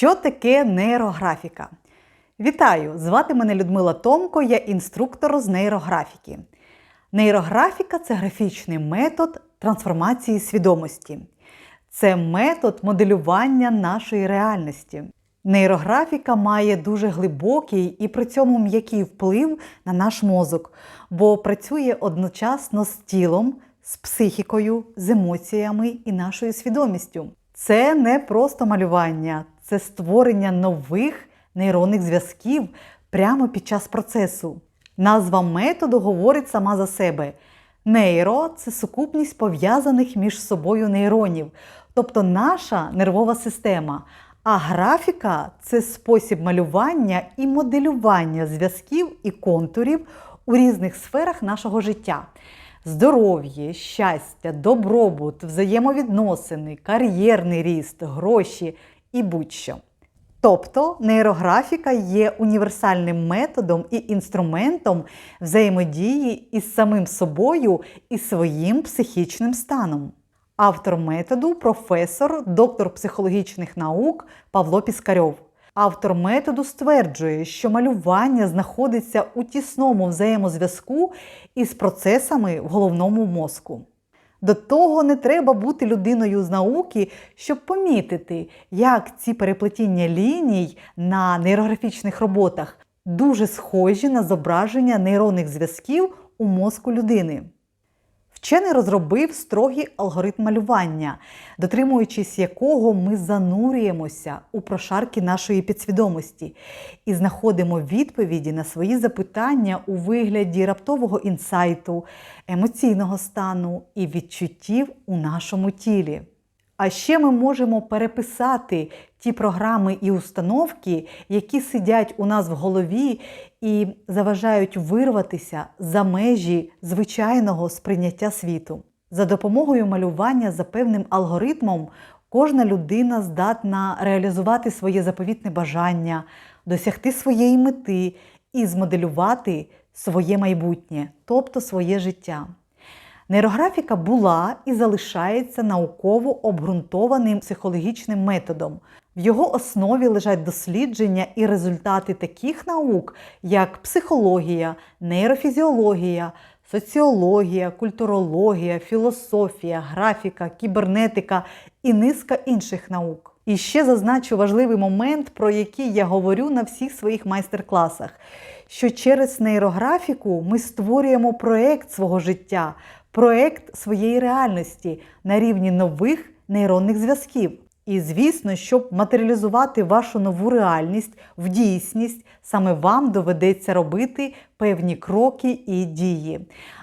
Що таке нейрографіка? Вітаю! Звати мене Людмила Томко, я інструктор з нейрографіки. Нейрографіка це графічний метод трансформації свідомості. Це метод моделювання нашої реальності. Нейрографіка має дуже глибокий і при цьому м'який вплив на наш мозок, бо працює одночасно з тілом, з психікою, з емоціями і нашою свідомістю. Це не просто малювання, це створення нових нейронних зв'язків прямо під час процесу. Назва методу говорить сама за себе. Нейро це сукупність пов'язаних між собою нейронів, тобто наша нервова система. А графіка це спосіб малювання і моделювання зв'язків і контурів у різних сферах нашого життя. Здоров'я, щастя, добробут, взаємовідносини, кар'єрний ріст, гроші і будь-що. Тобто нейрографіка є універсальним методом і інструментом взаємодії із самим собою і своїм психічним станом. Автор методу професор, доктор психологічних наук Павло Піскарьов. Автор методу стверджує, що малювання знаходиться у тісному взаємозв'язку із процесами в головному мозку. До того не треба бути людиною з науки, щоб помітити, як ці переплетіння ліній на нейрографічних роботах дуже схожі на зображення нейронних зв'язків у мозку людини. Вчений розробив строгий алгоритм малювання, дотримуючись якого ми занурюємося у прошарки нашої підсвідомості і знаходимо відповіді на свої запитання у вигляді раптового інсайту, емоційного стану і відчуттів у нашому тілі. А ще ми можемо переписати ті програми і установки, які сидять у нас в голові і заважають вирватися за межі звичайного сприйняття світу. За допомогою малювання за певним алгоритмом кожна людина здатна реалізувати своє заповітне бажання, досягти своєї мети і змоделювати своє майбутнє, тобто своє життя. Нейрографіка була і залишається науково обґрунтованим психологічним методом. В його основі лежать дослідження і результати таких наук, як психологія, нейрофізіологія, соціологія, культурологія, філософія, графіка, кібернетика і низка інших наук. І ще зазначу важливий момент, про який я говорю на всіх своїх майстер-класах, що через нейрографіку ми створюємо проект свого життя, проект своєї реальності на рівні нових нейронних зв'язків. І, звісно, щоб матеріалізувати вашу нову реальність в дійсність, саме вам доведеться робити певні кроки і дії.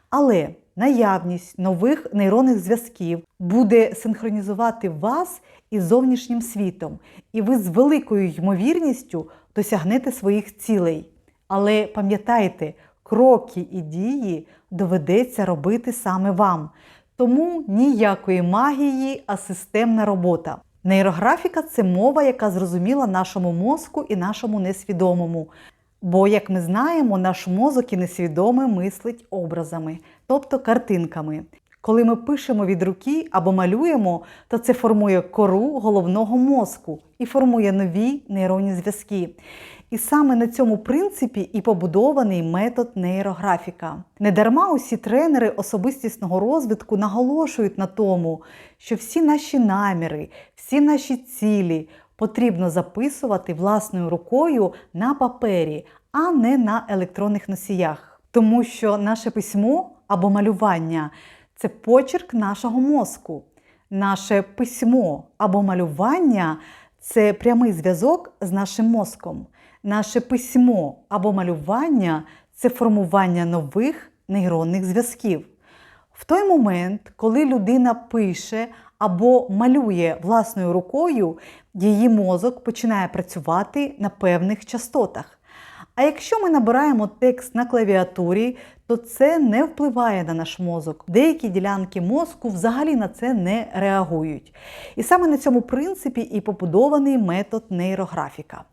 Але наявність нових нейронних зв'язків буде синхронізувати вас із зовнішнім світом, і ви з великою ймовірністю досягнете своїх цілей. Але пам'ятайте, кроки і дії доведеться робити саме вам. Тому ніякої магії, а системна робота. Нейрографіка це мова, яка зрозуміла нашому мозку і нашому несвідомому. Бо, як ми знаємо, наш мозок і несвідоме мислить образами, тобто картинками. Коли ми пишемо від руки або малюємо, то це формує кору головного мозку і формує нові нейронні зв'язки. І саме на цьому принципі і побудований метод нейрографіка. Недарма усі тренери особистісного розвитку наголошують на тому, що всі наші наміри, всі наші цілі потрібно записувати власною рукою на папері, а не на електронних носіях. Тому що наше письмо або малювання це почерк нашого мозку. Наше письмо або малювання це прямий зв'язок з нашим мозком. Наше письмо або малювання це формування нових нейронних зв'язків. В той момент, коли людина пише або малює власною рукою, її мозок починає працювати на певних частотах. А якщо ми набираємо текст на клавіатурі, то це не впливає на наш мозок. Деякі ділянки мозку взагалі на це не реагують. І саме на цьому принципі і побудований метод нейрографіка.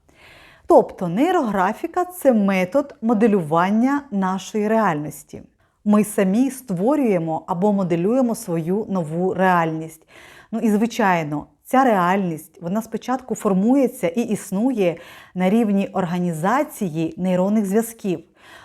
Тобто нейрографіка це метод моделювання нашої реальності. Ми самі створюємо або моделюємо свою нову реальність. Ну і звичайно, ця реальність вона спочатку формується і існує на рівні організації нейронних зв'язків.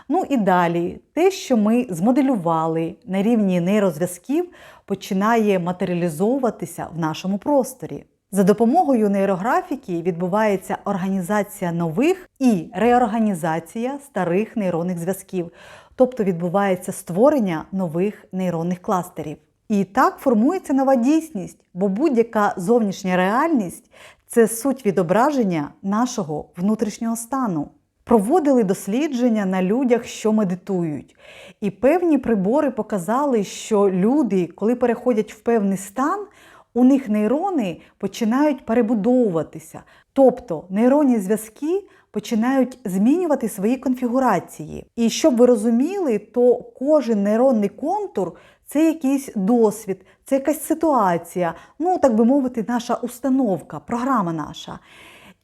Ну і далі, те, що ми змоделювали на рівні нейрозв'язків, починає матеріалізовуватися в нашому просторі. За допомогою нейрографіки відбувається організація нових і реорганізація старих нейронних зв'язків, тобто відбувається створення нових нейронних кластерів. І так формується нова дійсність, бо будь-яка зовнішня реальність це суть відображення нашого внутрішнього стану. Проводили дослідження на людях, що медитують. І певні прибори показали, що люди, коли переходять в певний стан, у них нейрони починають перебудовуватися. Тобто нейронні зв'язки починають змінювати свої конфігурації. І щоб ви розуміли, то кожен нейронний контур це якийсь досвід, це якась ситуація, ну так би мовити, наша установка, програма наша.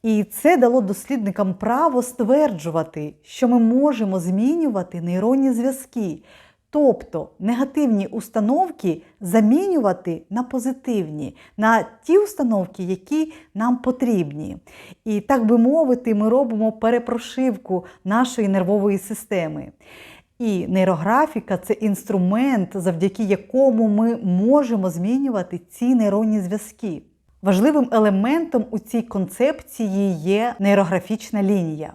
І це дало дослідникам право стверджувати, що ми можемо змінювати нейронні зв'язки, тобто негативні установки замінювати на позитивні, на ті установки, які нам потрібні. І так би мовити, ми робимо перепрошивку нашої нервової системи. І нейрографіка це інструмент, завдяки якому ми можемо змінювати ці нейронні зв'язки. Важливим елементом у цій концепції є нейрографічна лінія.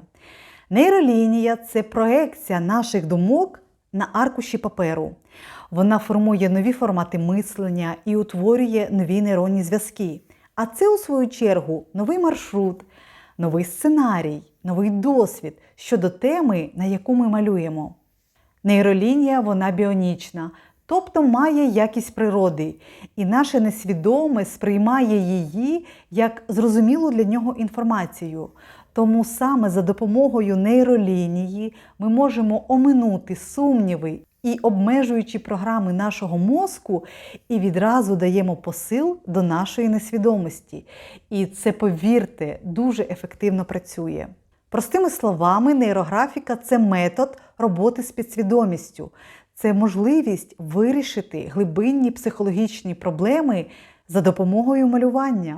Нейролінія це проекція наших думок на аркуші паперу. Вона формує нові формати мислення і утворює нові нейронні зв'язки. А це, у свою чергу, новий маршрут, новий сценарій, новий досвід щодо теми, на яку ми малюємо. Нейролінія вона біонічна, тобто має якість природи, і наше несвідоме сприймає її як зрозумілу для нього інформацію. Тому саме за допомогою нейролінії ми можемо оминути сумніви і обмежуючі програми нашого мозку, і відразу даємо посил до нашої несвідомості. І це, повірте, дуже ефективно працює. Простими словами, нейрографіка це метод роботи з підсвідомістю, це можливість вирішити глибинні психологічні проблеми за допомогою малювання.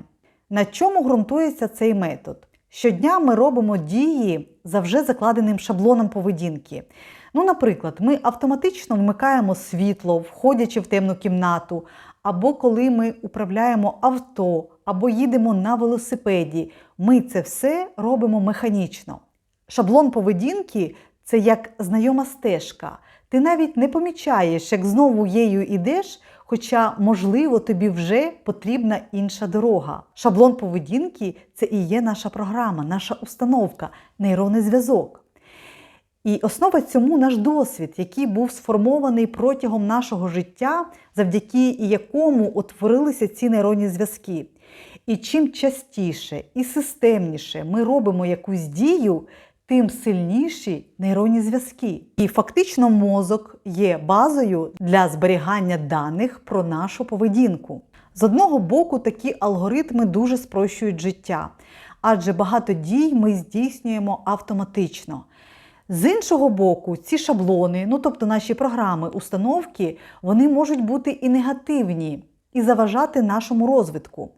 На чому ґрунтується цей метод? Щодня ми робимо дії за вже закладеним шаблоном поведінки. Ну, наприклад, ми автоматично вмикаємо світло, входячи в темну кімнату, або коли ми управляємо авто, або їдемо на велосипеді. Ми це все робимо механічно. Шаблон поведінки це як знайома стежка. Ти навіть не помічаєш, як знову її йдеш, хоча, можливо, тобі вже потрібна інша дорога. Шаблон поведінки це і є наша програма, наша установка, нейронний зв'язок. І основа цьому наш досвід, який був сформований протягом нашого життя, завдяки якому утворилися ці нейронні зв'язки. І чим частіше і системніше ми робимо якусь дію, тим сильніші нейронні зв'язки. І фактично мозок є базою для зберігання даних про нашу поведінку. З одного боку, такі алгоритми дуже спрощують життя, адже багато дій ми здійснюємо автоматично. З іншого боку, ці шаблони, ну тобто наші програми, установки, вони можуть бути і негативні, і заважати нашому розвитку.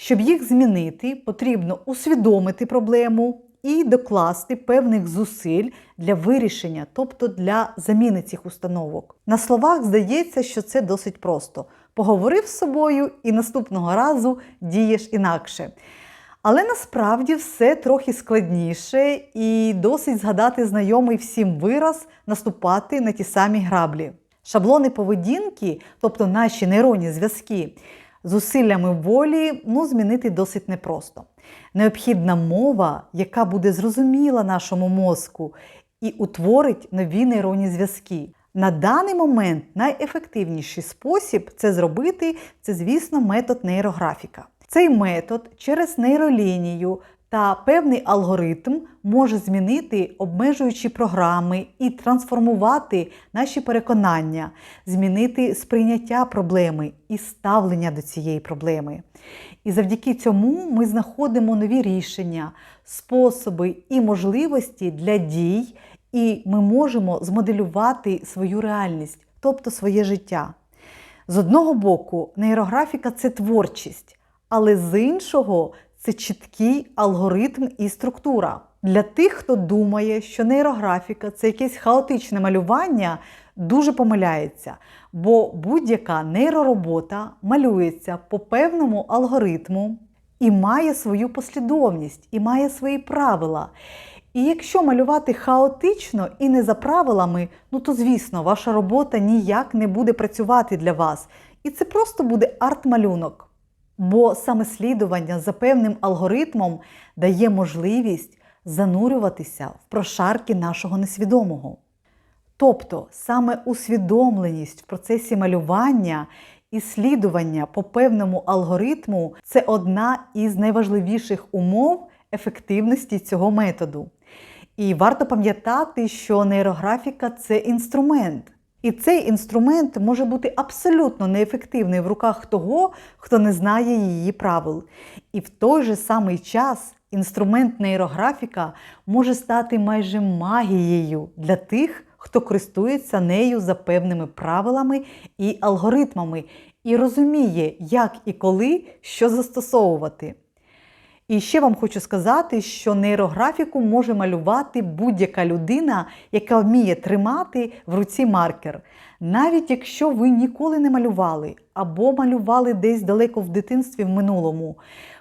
Щоб їх змінити, потрібно усвідомити проблему і докласти певних зусиль для вирішення, тобто для заміни цих установок. На словах здається, що це досить просто. Поговорив з собою і наступного разу дієш інакше. Але насправді все трохи складніше і досить згадати знайомий всім вираз наступати на ті самі граблі. Шаблони поведінки, тобто наші нейронні зв'язки, зусиллями волі ну, змінити досить непросто. Необхідна мова, яка буде зрозуміла нашому мозку і утворить нові нейронні зв'язки. На даний момент найефективніший спосіб це зробити це, звісно, метод нейрографіка. Цей метод через нейролінію та певний алгоритм може змінити обмежуючі програми і трансформувати наші переконання, змінити сприйняття проблеми і ставлення до цієї проблеми. І завдяки цьому ми знаходимо нові рішення, способи і можливості для дій, і ми можемо змоделювати свою реальність, тобто своє життя. З одного боку, нейрографіка це творчість. Але з іншого це чіткий алгоритм і структура. Для тих, хто думає, що нейрографіка це якесь хаотичне малювання, дуже помиляється, бо будь-яка нейроробота малюється по певному алгоритму і має свою послідовність, і має свої правила. І якщо малювати хаотично і не за правилами, ну то звісно, ваша робота ніяк не буде працювати для вас. І це просто буде арт-малюнок. Бо саме слідування за певним алгоритмом дає можливість занурюватися в прошарки нашого несвідомого. Тобто саме усвідомленість в процесі малювання і слідування по певному алгоритму це одна із найважливіших умов ефективності цього методу. І варто пам'ятати, що нейрографіка це інструмент. І цей інструмент може бути абсолютно неефективний в руках того, хто не знає її правил. І в той же самий час інструмент нейрографіка може стати майже магією для тих, хто користується нею за певними правилами і алгоритмами, і розуміє, як і коли що застосовувати. І ще вам хочу сказати, що нейрографіку може малювати будь-яка людина, яка вміє тримати в руці маркер. Навіть якщо ви ніколи не малювали або малювали десь далеко в дитинстві в минулому,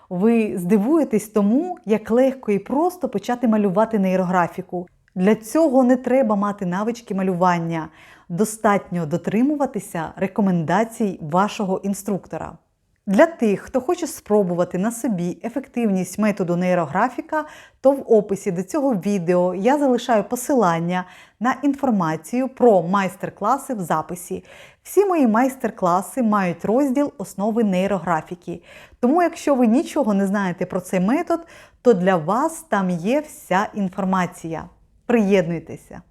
ви здивуєтесь тому, як легко і просто почати малювати нейрографіку. Для цього не треба мати навички малювання. Достатньо дотримуватися рекомендацій вашого інструктора. Для тих, хто хоче спробувати на собі ефективність методу нейрографіка, то в описі до цього відео я залишаю посилання на інформацію про майстер-класи в записі. Всі мої майстер-класи мають розділ основи нейрографіки. Тому, якщо ви нічого не знаєте про цей метод, то для вас там є вся інформація. Приєднуйтеся!